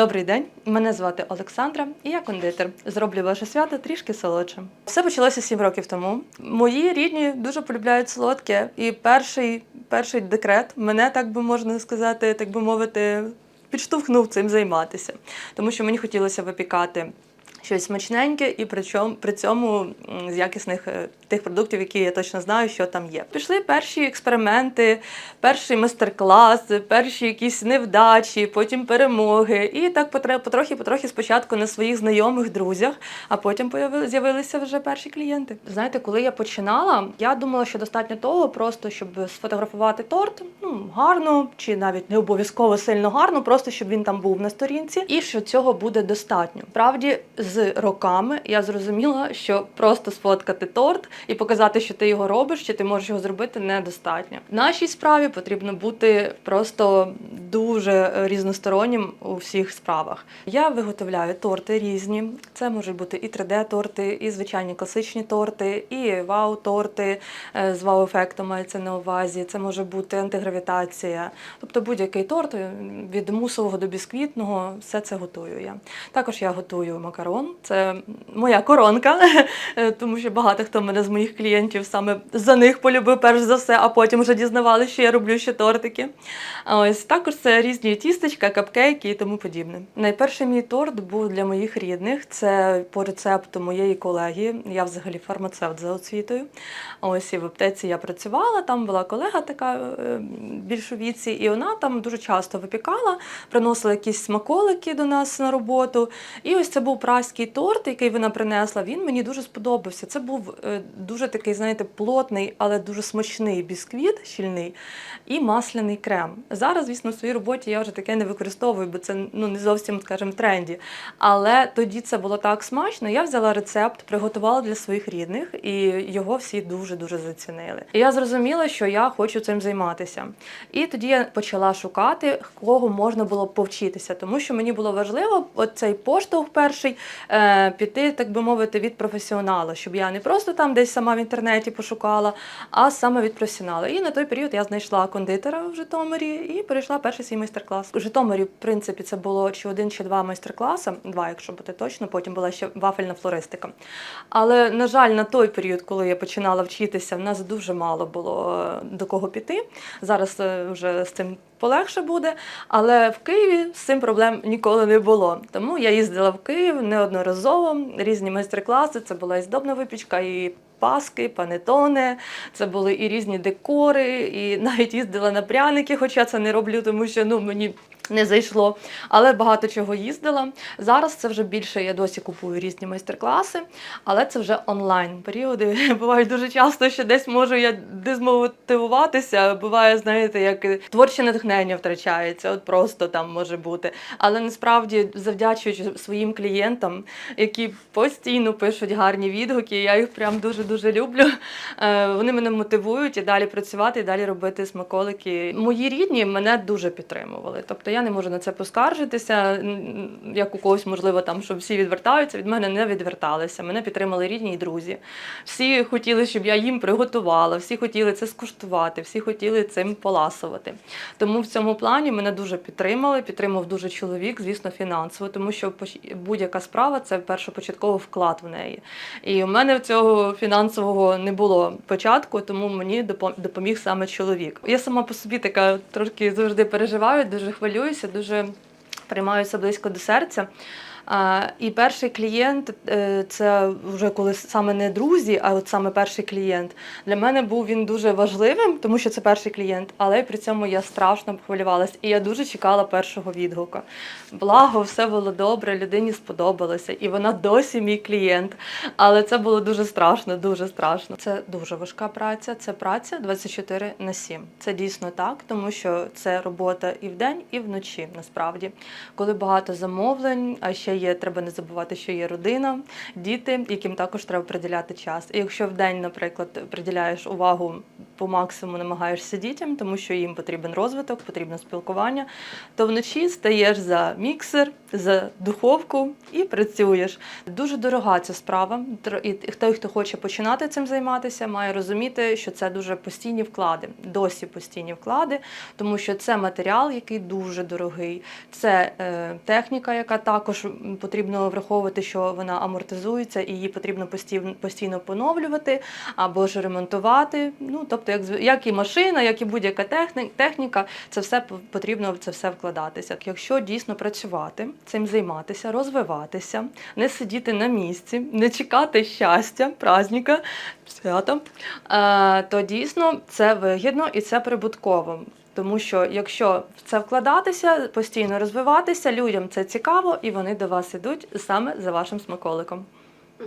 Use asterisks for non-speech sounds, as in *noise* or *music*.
Добрий день, мене звати Олександра, і я кондитер. Зроблю ваше свято трішки солодшим. Все почалося сім років тому. Мої рідні дуже полюбляють солодке, і перший, перший декрет мене, так би можна сказати, так би мовити, підштовхнув цим займатися, тому що мені хотілося випікати. Щось смачненьке, і при чому при цьому з якісних е, тих продуктів, які я точно знаю, що там є. Пішли перші експерименти, перший майстер-клас, перші якісь невдачі, потім перемоги. І так потре- потрохи, потрохи спочатку на своїх знайомих, друзях, а потім з'явилися вже перші клієнти. Знаєте, коли я починала, я думала, що достатньо того, просто щоб сфотографувати торт, ну гарно, чи навіть не обов'язково сильно гарно, просто щоб він там був на сторінці, і що цього буде достатньо. Правді, з роками я зрозуміла, що просто сфоткати торт і показати, що ти його робиш, чи ти можеш його зробити, недостатньо. Нашій справі потрібно бути просто дуже різностороннім у всіх справах. Я виготовляю торти різні. Це можуть бути і 3D-торти, і звичайні класичні торти, і вау-торти е, з вау-ефектом мається на увазі. Це може бути антигравітація. Тобто будь-який торт е, від мусового до бісквітного, все це готую я. Також я готую макарон. Це моя коронка, *laughs* е, тому що багато хто мене з моїх клієнтів саме за них полюбив перш за все, а потім вже дізнавалися, що я роблю ще тортики. Ось також це різні тістечка, капкейки і тому подібне. Найперший мій торт був для моїх рідних. Це по рецепту моєї колеги. Я взагалі фармацевт за освітою. Ось і в аптеці я працювала. Там була колега така е, більш у віці, і вона там дуже часто випікала, приносила якісь смаколики до нас на роботу. І ось це був праський торт, який вона принесла. Він мені дуже сподобався. Це був е, дуже такий, знаєте, плотний, але дуже смачний бісквіт, щільний, і масляний крем. Зараз, звісно, в своїй роботі я вже таке не використовую, бо це ну не зовсім, скажімо, тренді. Але тоді це було так смачно. Я взяла рецепт, приготувала для своїх рідних, і його всі дуже дуже зацінили. І я зрозуміла, що я хочу цим займатися. І тоді я почала шукати, кого можна було повчитися, тому що мені було важливо цей поштовх перший піти, так би мовити, від професіонала, щоб я не просто там десь сама в інтернеті пошукала, а саме від професіонала. І на той період я знайшла кондитера в Житомирі і перейшла перший свій майстер-клас. У Житомирі, в принципі, це було чи один, чи два майстер-класи, два, якщо бути точно. Потім була ще вафельна флористика. Але на жаль, на той період, коли я починала вчитися, в нас дуже мало було е, до кого піти. Зараз е, вже з цим полегше буде. Але в Києві з цим проблем ніколи не було. Тому я їздила в Київ неодноразово, різні майстер-класи. Це була і здобна випічка, і паски, панетони, це були і різні декори, і *laughs* навіть їздила на пряники, хоча це не роблю, тому що ну мені. Не зайшло, але багато чого їздила. Зараз це вже більше я досі купую різні майстер-класи, але це вже онлайн періоди. *laughs* Бувають дуже часто, що десь можу я дезмотивуватися. Буває, знаєте, як творче натхнення втрачається, от просто там може бути. Але насправді, завдячуючи своїм клієнтам, які постійно пишуть гарні відгуки, я їх прям дуже дуже люблю. Е, Вони мене мотивують і далі працювати, і далі робити смаколики. Мої рідні мене дуже підтримували. Тобто я не можу на це поскаржитися. Як у когось, можливо, там, що всі відвертаються, від мене не відверталися. Мене підтримали рідні і друзі. Всі хотіли, щоб я їм приготувала, всі хотіли це скуштувати, всі хотіли цим поласувати. Тому в цьому плані мене дуже підтримали. Підтримав дуже чоловік, звісно, фінансово, тому що будь-яка справа це першопочатково вклад в неї. І у мене цього фінансового не було початку, тому мені допоміг саме чоловік. Я сама по собі така трошки завжди переживаю, дуже хвилююся, дуже приймаю це близько до серця. І перший клієнт е, це вже коли саме не друзі, а от саме перший клієнт. Для мене був він дуже важливим, тому що це перший клієнт, але при цьому я страшно хвилювалася. І я дуже чекала першого відгука. Благо, все було добре, людині сподобалося, і вона досі мій клієнт. Але це було дуже страшно, дуже страшно. Це дуже важка праця. Це праця 24 на 7. Це дійсно так, тому що це робота і вдень, і вночі. Насправді, коли багато замовлень, а ще є, треба не забувати, що є родина, діти, яким також треба приділяти час. І якщо день, наприклад, приділяєш увагу по максимуму намагаєшся дітям, тому що їм потрібен розвиток, потрібно спілкування. То вночі стаєш за міксер, за духовку і працюєш. Дуже дорога ця справа. І той, хто хоче починати цим займатися, має розуміти, що це дуже постійні вклади, досі постійні вклади, тому що це матеріал, який дуже дорогий. Це е, техніка, яка також потрібно враховувати, що вона амортизується і її потрібно постійно поновлювати або ж ремонтувати. Ну тобто, як, як і машина, як і будь-яка техніка, це все потрібно в це все вкладатися. Якщо дійсно працювати, цим займатися, розвиватися, не сидіти на місці, не чекати щастя, праздника, свята, е, то дійсно це вигідно і це прибутково. Тому що якщо в це вкладатися, постійно розвиватися, людям це цікаво, і вони до вас ідуть саме за вашим смаколиком.